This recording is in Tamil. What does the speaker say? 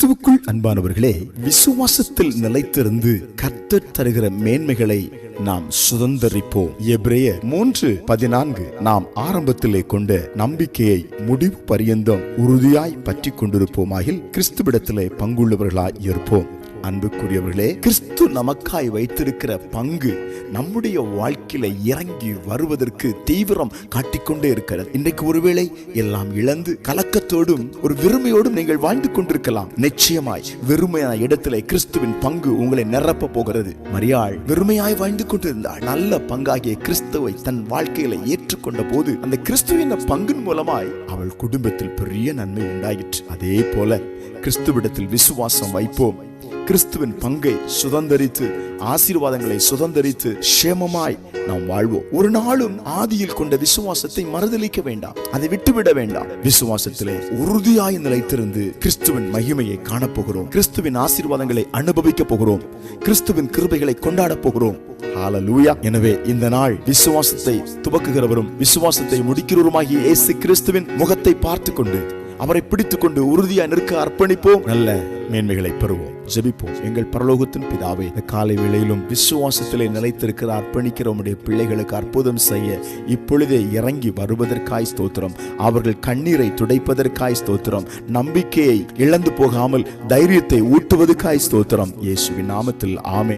கிறிஸ்துவுக்குள் அன்பானவர்களே விசுவாசத்தில் நிலைத்திருந்து கர்த்தர் தருகிற மேன்மைகளை நாம் சுதந்தரிப்போம். எப்ரேய மூன்று பதினான்கு நாம் ஆரம்பத்திலே கொண்ட நம்பிக்கையை முடிவு பரியந்தம் உறுதியாய் பற்றி கொண்டிருப்போமாகில் கிறிஸ்துவிடத்திலே பங்குள்ளவர்களாய் இருப்போம். அன்புக்குரியவர்களே கிறிஸ்து நமக்காய் வைத்திருக்கிற பங்கு நம்முடைய வாழ்க்கையில இறங்கி வருவதற்கு தீவிரம் காட்டிக்கொண்டே இருக்கிறது. இன்றைக்கு ஒருவேளை எல்லாம் இழந்து கலக்கத்தோடும் ஒரு வெறுமையோடும் நீங்கள் வாழ்ந்து கொண்டிருக்கலாம். நிச்சயமாய் வெறுமையான இடத்துல கிறிஸ்துவின் பங்கு உங்களை நிரப்ப போகிறது. மரியாள் வெறுமையாய் வாழ்ந்து கொண்டிருந்தாள் நல்ல பங்காகிய கிறிஸ்துவை தன் வாழ்க்கையில ஏற்றுக்கொண்ட போது அந்த கிறிஸ்துவின் பங்கின் மூலமாய் அவள் குடும்பத்தில் பெரிய நன்மை உண்டாயிற்று. அதே போல கிறிஸ்துவிடத்தில் விசுவாசம் வைப்போம். கிறிஸ்துவின் பங்கை சுதந்தரித்து ஆசீர்வாதங்களை சுதந்தரித்து சேமமாய் நாம் வாழ்வோம். ஒரு நாளும் ஆதியில் கொண்ட விசுவாசத்தை மறுதளிக்க வேண்டாம். அதை விட்டுவிட வேண்டாம். விசுவாசத்திலே உறுதியாய் நிலைத்திருந்து கிறிஸ்துவின் மகிமையை காணப்போகிறோம். கிறிஸ்துவின் ஆசீர்வாதங்களை அனுபவிக்க போகிறோம். கிறிஸ்துவின் கிருபைகளை கொண்டாட போகிறோம். எனவே இந்த நாள் விசுவாசத்தை துவக்குகிறவரும் விசுவாசத்தை முடிக்கிறவருமாகிய இயேசு கிறிஸ்துவின் முகத்தை பார்த்து கொண்டு அவரை பிடித்துக்கொண்டு உறுதியா நிற்க அர்ப்பணிப்போம். நல்ல மேன்மைகளை பெறுவோம். ஜெபிப்போம். எங்கள் பரலோகத்தின் பிதாவே இந்த காலை வேளையிலும் விசுவாசத்திலே நிலைத்திருக்கிற அர்ப்பணிக்கிற உடைய பிள்ளைகளுக்கு அற்புதம் செய்ய இப்பொழுதே இறங்கி வருவதற்காய் ஸ்தோத்திரம். அவர்கள் கண்ணீரை துடைப்பதற்காய் ஸ்தோத்திரம். நம்பிக்கையை இழந்து போகாமல் தைரியத்தை ஊட்டுவதற்காய் ஸ்தோத்திரம். இயேசுவின் நாமத்தில் ஆமே